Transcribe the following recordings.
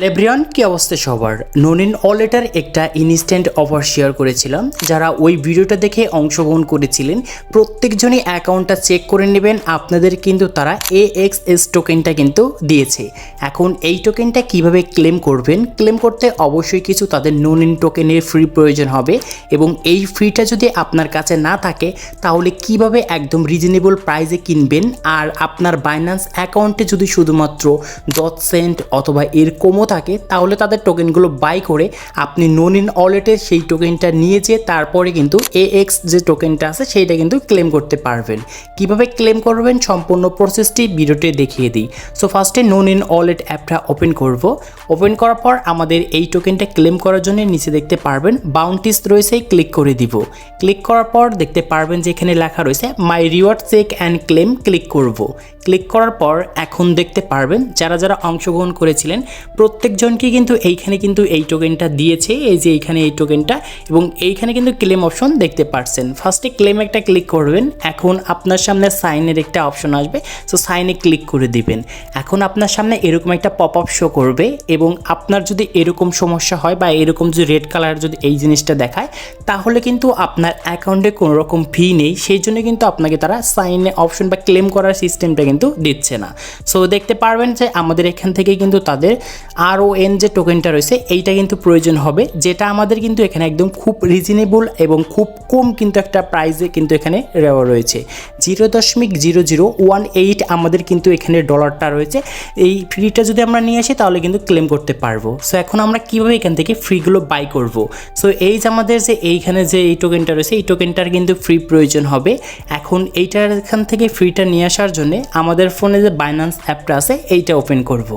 লেব্রিয়ন কি অবস্থা সবার? ননিন ওয়ালেটার একটা ইনস্ট্যান্ট অফার শেয়ার করেছিলাম, যারা ওই ভিডিওটা দেখে অংশগ্রহণ করেছিলেন। প্রত্যেকজনই অ্যাকাউন্টটা চেক করে নেবেন, আপনাদের কিন্তু তারা এ এক্স এস টোকেনটা কিন্তু দিয়েছে। এখন এই টোকেনটা কীভাবে ক্লেম করবেন? ক্লেম করতে অবশ্যই কিছু তাদের ননিন টোকেনের ফ্রি প্রয়োজন হবে এবং এই ফ্রিটা যদি আপনার কাছে না থাকে, তাহলে কীভাবে একদম রিজনেবল প্রাইসে কিনবেন? আর আপনার বাইন্যান্স অ্যাকাউন্টে যদি শুধুমাত্র দশ সেন্ট অথবা এর থাকে, তাহলে তাদের টোকেনগুলো বাই করে আপনি নন ইন ওয়ালেটে সেই টোকেনটা নিয়ে যেয়ে তারপরে কিন্তু এ এক্স যে টোকেনটা আছে সেইটা কিন্তু ক্লেম করতে পারবেন। কীভাবে ক্লেম করবেন? সম্পূর্ণ প্রসেসটি ভিডিওতে দেখিয়ে দিই। সো ফার্স্টে নন ইন ওয়ালেট অ্যাপটা ওপেন করব। ওপেন করার পর আমাদের এই টোকেনটা ক্লেম করার জন্য নিচে দেখতে পারবেন বাউন্টিস রয়েছে ক্লিক করে দিব। ক্লিক করার পর দেখতে পারবেন যে এখানে লেখা রয়েছে my reward check and claim click করব। ক্লিক করার পর এখন দেখতে পারবেন যারা যারা অংশগ্রহণ করেছিলেন, প্রত্যেকজনকে কিন্তু এইখানে কিন্তু এই টোকেনটা দিয়েছে, এই যে এইখানে এই টোকেনটা এবং এইখানে কিন্তু ক্লেম অপশন দেখতে পারছেন। ফার্স্টে ক্লেম একটা ক্লিক করবেন, এখন আপনার সামনে সাইনের একটা অপশন আসবে সো সাইনে ক্লিক করে দিবেন। এখন আপনার সামনে এরকম একটা পপ আপ শো করবে, এবং আপনার যদি এরকম সমস্যা হয় বা এরকম যদি রেড কালার যদি এই জিনিসটা দেখায়, তাহলে কিন্তু আপনার অ্যাকাউন্টে কোনো রকম ফি নেই। সেই জন্য কিন্তু আপনাকে তারা সাইনে অপশন বা ক্লেম করার সিস্টেমটা কিন্তু দিচ্ছে না। সো দেখতে পারবেন যে আমাদের এখান থেকে কিন্তু তাদের আর ও এন যে টোকেনটা রয়েছে, এইটা কিন্তু প্রয়োজন হবে, যেটা আমাদের কিন্তু এখানে একদম খুব রিজনেবল এবং খুব কম কিন্তু একটা প্রাইসে কিন্তু এখানে রয়েছে। জিরো দশমিক জিরো জিরো ওয়ান এইট আমাদের কিন্তু এখানে ডলারটা রয়েছে। এই ফ্রিটা যদি আমরা নিয়ে আসি, তাহলে কিন্তু ক্লেম করতে পারব। সো এখন আমরা কীভাবে এখান থেকে ফ্রিগুলো বাই করব? সো এই যে আমাদের যে এইখানে যে এই টোকেনটা রয়েছে, এই টোকেনটার কিন্তু ফ্রি প্রয়োজন হবে। এখন এইটার এখান থেকে ফ্রিটা নিয়ে আসার জন্য আমাদের ফোনে যে বাইন্যান্স অ্যাপটা আছে, এইটা ওপেন করব।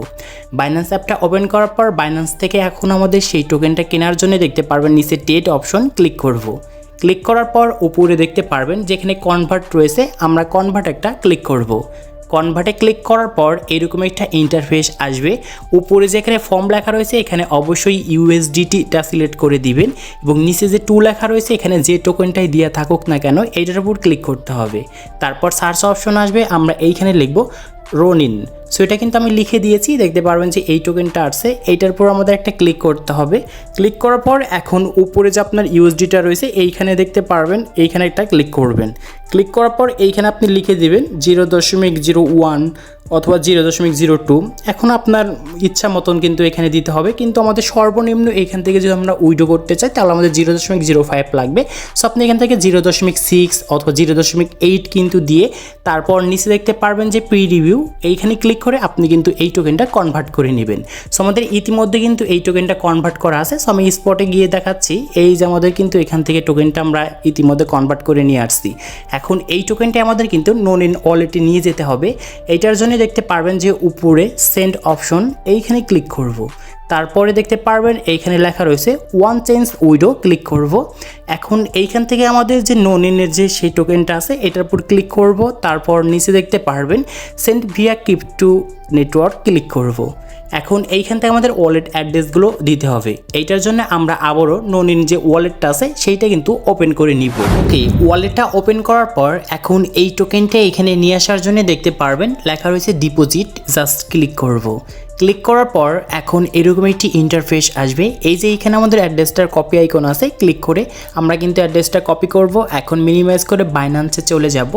বাইন্যান্স অ্যাপটা ওপেন করার পর বাইন্যান্স থেকে এখন আমাদের সেই টোকেনটা কেনার জন্য দেখতে পারবেন, নিচে ডেট অপশন ক্লিক করব। ক্লিক করার পর উপরে দেখতে পারবেন, যেখানে কনভার্ট রয়েছে, আমরা কনভার্ট একটা ক্লিক করব। কনভার্টে ক্লিক করার পর এরকম একটা ইন্টারফেস আসবে। উপরে যেখানে ফর্ম লেখা রয়েছে, এখানে অবশ্যই ইউএসডিটিটা সিলেক্ট করে দিবেন এবং নিচে যে টু লেখা রয়েছে, এখানে যে টোকেনটাই দেওয়া থাকুক না কেন এইটার উপর ক্লিক করতে হবে। তারপর সার্চ অপশন আসবে, আমরা এইখানে লিখব রোনিন সো এটা কিন্তু আমি লিখে দিয়েছি, দেখতে পারবেন যে এই টোকেনটা আসছে এইটার পর আমাদের একটা ক্লিক করতে হবে। ক্লিক করার পর এখন উপরে যে আপনার ইউএসডিটা রয়েছে, এইখানে দেখতে পারবেন, এইখানে একটা ক্লিক করবেন। ক্লিক করার পর এইখানে আপনি লিখে দিবেন জিরো দশমিক জিরো ওয়ান অথবা জিরো দশমিক জিরো টু। এখন আপনার ইচ্ছা মতন কিন্তু এখানে দিতে হবে। কিন্তু আমাদের সর্বনিম্ন এখান থেকে যদি আমরা উইডো করতে চাই, তাহলে আমাদের জিরো দশমিক জিরো ফাইভ লাগবে। সো আপনি এখান থেকে জিরো দশমিক সিক্স অথবা জিরো দশমিক এইট কিন্তু দিয়ে তারপর নিচে দেখতে পারবেন যে প্রি রিভিউ এইখানে ক্লিক করে আপনি কিন্তু এই টোকেনটা কনভার্ট করে নেবেন। সো আমাদের ইতিমধ্যে কিন্তু এই টোকেনটা কনভার্ট করা আছে। সো আমি স্পটে গিয়ে দেখাচ্ছি। এই যে আমাদের কিন্তু এখান থেকে টোকেনটা আমরা ইতিমধ্যে কনভার্ট করে নিয়ে আসছি। এখন এই টোকেনটা আমাদের কিন্তু নন ইন ওয়ালেটে নিয়ে যেতে হবে। এইটার জন্য দেখতে পারবেন যে উপরে সেন্ড অপশন এইখানে ক্লিক করব। তারপরে দেখতে পারবেন এইখানে লেখা রয়েছে ওয়ান চেঞ্জ উইডো ক্লিক করব। এখন এইখান থেকে আমাদের যে নন ইনের যে সেই টোকেনটা আছে, এটার উপর ক্লিক করব তারপর নিচে দেখতে পারবেন সেন্ট ভিয়া কিপটু নেটওয়ার্ক ক্লিক করব। এখন এইখান থেকে আমাদের ওয়ালেট অ্যাড্রেসগুলো দিতে হবে এইটার জন্য আমরা আবারও নন ইন যে ওয়ালেটটা আছে, সেইটা কিন্তু ওপেন করে নিব ওকে ওয়ালেটটা ওপেন করার পর এখন এই টোকেনটা এখানে নিয়ে আসার জন্য দেখতে পারবেন, লেখা রয়েছে ডিপোজিট জাস্ট ক্লিক করব ক্লিক করার পর এখন এরকম একটি ইন্টারফেস আসবে। এই যে এইখানে আমাদের অ্যাড্রেসটার কপি আইকন আছে ক্লিক করে আমরা কিন্তু অ্যাড্রেসটা কপি করব। এখন মিনিমাইজ করে বাইনান্সে চলে যাব।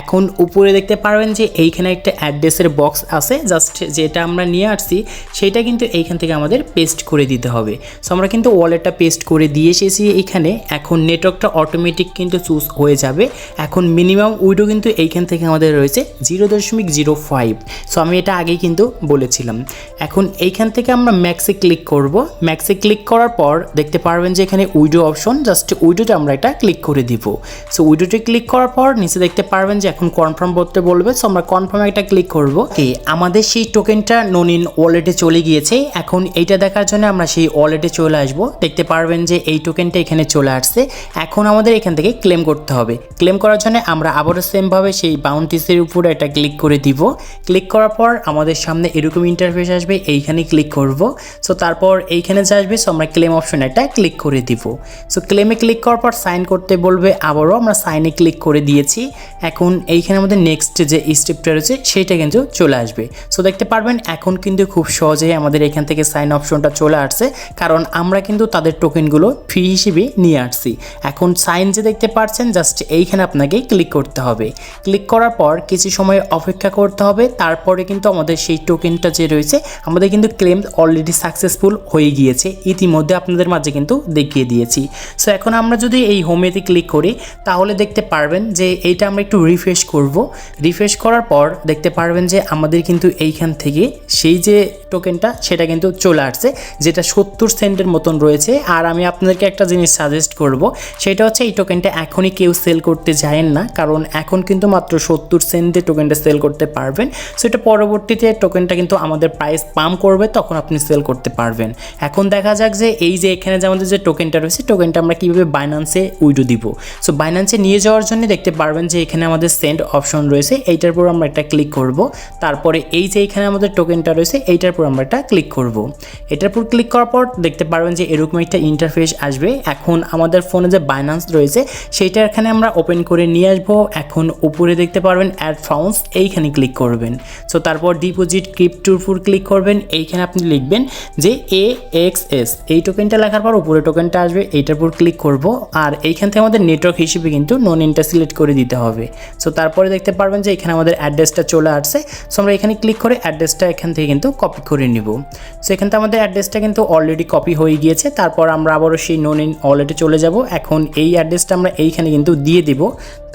এখন উপরে দেখতে পারবেন যে এইখানে একটা অ্যাড্রেসের বক্স আছে জাস্ট যেটা আমরা নিয়ে আসছি, সেটা কিন্তু এইখান থেকে আমাদের পেস্ট করে দিতে হবে। সো আমরা কিন্তু ওয়ালেটটা পেস্ট করে দিয়ে এসেছি এইখানে এখন নেটওয়ার্কটা অটোমেটিক কিন্তু চুজ হয়ে যাবে। এখন মিনিমাম উইডো কিন্তু এইখান থেকে আমাদের রয়েছে জিরো দশমিক জিরো ফাইভ সো আমি এটা আগেই কিন্তু বলেছিলাম। এখন এইখান থেকে আমরা ম্যাক্সে ক্লিক করব। ম্যাক্সে ক্লিক করার পর দেখতে পারবেন যে এখানে উইডো অপশন জাস্ট উইডোতে আমরা এটা ক্লিক করে দিব। সো উইডোতে ক্লিক করার পর নিচে দেখতে পারবেন যে এখন কনফার্ম করতে বলবে। সো আমরা কনফার্মে একটা ক্লিক করব। কি আমাদের সেই টোকেনটা নন ইন ওয়ালেটে চলে গিয়েছে। এখন এইটা দেখার জন্য আমরা সেই ওয়ালেটে চলে আসব। দেখতে পারবেন যে এই টোকেনটা এখানে চলে আসছে। এখন আমাদের এখান থেকে ক্লেম করতে হবে। ক্লেম করার জন্য আমরা আবারও সেমভাবে সেই বাউন্টিসের উপরে একটা ক্লিক করে দিব। ক্লিক করার পর আমাদের সামনে এরকম ইন্টারফেস আসবে, এইখানে ক্লিক করব। সো তারপর এইখানে যে আসবে সো আমরা ক্লেম অপশন একটা ক্লিক করে দিব। সো ক্লেমে ক্লিক করার পর সাইন করতে বলবে, আবারও আমরা সাইনে ক্লিক করে দিয়েছি। এখন এইখানে আমাদের নেক্সট যে স্টেপটা রয়েছে সেইটা কিন্তু চলে আসবে। সো দেখতে পারবেন, এখন কিন্তু খুব সহজেই আমাদের এখান থেকে সাইন অপশনটা চলে আসছে। কারণ আমরা কিন্তু তাদের টোকেনগুলো ফ্রি হিসেবে নিয়ে আসছি। এখন সাইন যে দেখতে পাচ্ছেন জাস্ট এইখানে আপনাকে ক্লিক করতে হবে। ক্লিক করার পর কিছু সময় অপেক্ষা করতে হবে। তারপরে কিন্তু আমাদের সেই টোকেনটা যে রয়েছে আমাদের কিন্তু ক্লেম অলরেডি সাকসেসফুল হয়ে গিয়েছে। ইতিমধ্যে আপনাদের মাঝে কিন্তু দেখিয়ে দিয়েছি। সো এখন আমরা যদি এই হোমেতে ক্লিক করি, তাহলে দেখতে পারবেন যে এইটা আমরা একটু রিফ্রেশ করব। রিফ্রেশ করার পর দেখতে পারবেন যে আমাদের কিন্তু এইখান থেকে সেই যে টোকেনটা সেটা কিন্তু চলে আসছে, যেটা সত্তর সেন্টের মতন রয়েছে। আর আমি আপনাদেরকে একটা জিনিস সাজেস্ট করব, সেটা হচ্ছে এই টোকেনটা এখনই কেউ সেল করতে যায়েন না, কারণ এখন কিন্তু মাত্র সত্তর সেন্টে টোকেনটা সেল করতে পারবেন। সো এটা পরবর্তীতে টোকেনটা কিন্তু আমাদের প্রাইস পাম করবে, তখন আপনি সেল করতে পারবেন। এখন দেখা যাক যে এই যে এখানে যে আমাদের যে টোকেনটা রয়েছে টোকেনটা আমরা কীভাবে বাইন্যান্সে উইডো দিব। সো বাইন্যান্সে নিয়ে যাওয়ার জন্য দেখতে পারবেন যে এখানে আমাদের সেন্ড অপশন রয়েছে, এইটার উপর আমরা একটা ক্লিক করব। তারপরে এই যে এখানে আমাদের টোকেনটা রয়েছে, এইটার উপর আমরা একটা ক্লিক করব। এটার উপর ক্লিক করার পর দেখতে পারবেন যে এরকম একটা ইন্টারফেস আসবে। এখন আমাদের ফোনে যে বাইন্যান্স রয়েছে, সেইটা এখানে আমরা ওপেন করে নিয়ে আসব। এখন উপরে দেখতে পারবেন অ্যাড ফাউন্স এইখানে ক্লিক করবেন। সো তারপর ডিপোজিট ক্রিপ্টোর উপর ক্লিক করবেন, এইখানে আপনি লিখবেন যে এ এক্স এস এই টোকেনটা লেখার পর উপরে টোকেনটা আসবে, এইটার উপর ক্লিক করব। আর এইখান থেকে আমাদের নেটওয়ার্ক হিসেবে কিন্তু নন ইনটা সিলেক্ট করে দিতে হবে। সো তারপরে দেখতে পারবেন যে এখানে আমাদের অ্যাড্রেসটা চলে আসছে। সো আমরা এখানে ক্লিক করে অ্যাড্রেসটা এখান থেকে কিন্তু কপি করে নিব। সো এখান থেকে আমাদের অ্যাড্রেসটা কিন্তু অলরেডি কপি হয়ে গিয়েছে। তারপর আমরা আবারও সেই নন ইন ওয়ালেটে চলে যাব। এখন এই অ্যাড্রেসটা আমরা এইখানে কিন্তু দিয়ে দিব।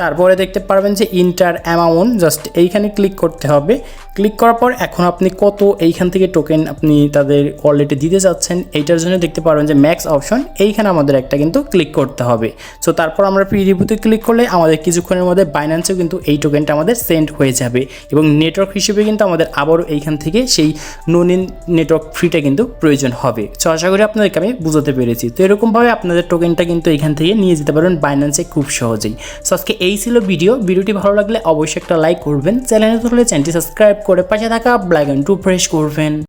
তারপরে দেখতে পারবেন যে ইন্টার অ্যামাউন্ট জাস্ট এইখানে ক্লিক করতে হবে। ক্লিক করার পর এখন আপনি কত এইখান থেকে টোকেন আপনি তাদের ওয়ালেটে দিতে যাচ্ছেন, এইটার জন্য দেখতে পারবেন যে ম্যাক্স অপশন এইখানে আমাদের একটা কিন্তু ক্লিক করতে হবে। সো তারপর আমরা রিভিউতে ক্লিক করলে আমাদের কিছুক্ষণের মধ্যে বাইন্যান্সেও কিন্তু এই টোকেনটা আমাদের সেন্ড হয়ে যাবে এবং নেটওয়ার্ক হিসেবে কিন্তু আমাদের আবারও এইখান থেকে সেই নন ইন নেটওয়ার্ক ফ্রিটা কিন্তু প্রয়োজন হবে। সো আশা করি আপনাদেরকে আমি বুঝাতে পেরেছি। তো, এরকমভাবে আপনাদের টোকেনটা কিন্তু এখান থেকে নিয়ে যেতে পারবেন বাইন্যান্সে খুব সহজেই। সো আজকে এই ছিল ভিডিও ভিডিওটি ভালো লাগলে অবশ্যই একটা লাইক করবেন। চ্যানেলে হলে চ্যানেলটি সাবস্ক্রাইব করে পাশে থাকা ব্ল্যাক টু প্রেস করবেন।